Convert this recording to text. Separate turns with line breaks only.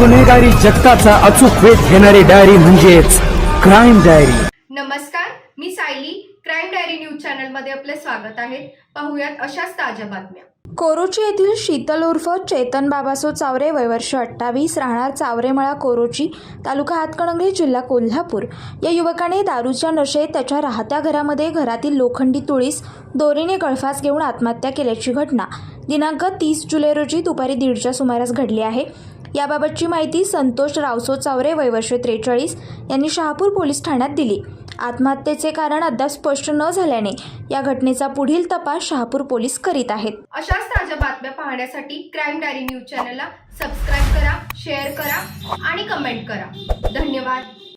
गुन्हेगारी जगताचा अचूक वेध घेणारी डायरी म्हणजेच क्राईम डायरी
नमस्कार मी सायली. क्राईम डायरी न्यूज चॅनलमध्ये आपले स्वागत आहे. पाहुयात अशाच ताज्या बातम्या.
कोरोची येथील शीतल उर्फ चेतन बाबासो चावरे वयवर्ष अठ्ठावीस राहणार चावरेमळा कोरोची तालुका हातकणंगले जिल्हा कोल्हापूर. या युवकाने दारूच्या नशेत त्याच्या राहत्या घरामध्ये घरातील लोखंडी तुळीस दोरीने गळफास घेऊन आत्महत्या केल्याची घटना. दिनांक तीस जुलै रोजी दुपारी दीडच्या सुमारास घडली आहे. याबाबतची माहिती संतोष रावसो चावरे वयवर्ष त्रेचाळीस यांनी शहापूर पोलीस ठाण्यात दिली. आत्महत्येचे कारण अद्याप स्पष्ट न झाल्याने या घटनेचा पुढील तपास शहापूर पोलीस करीत आहेत.
अशाच ताज्या बातम्या पाहण्यासाठी क्राईम डायरी न्यूज चॅनलला सबस्क्राईब करा शेअर करा आणि कमेंट करा. धन्यवाद.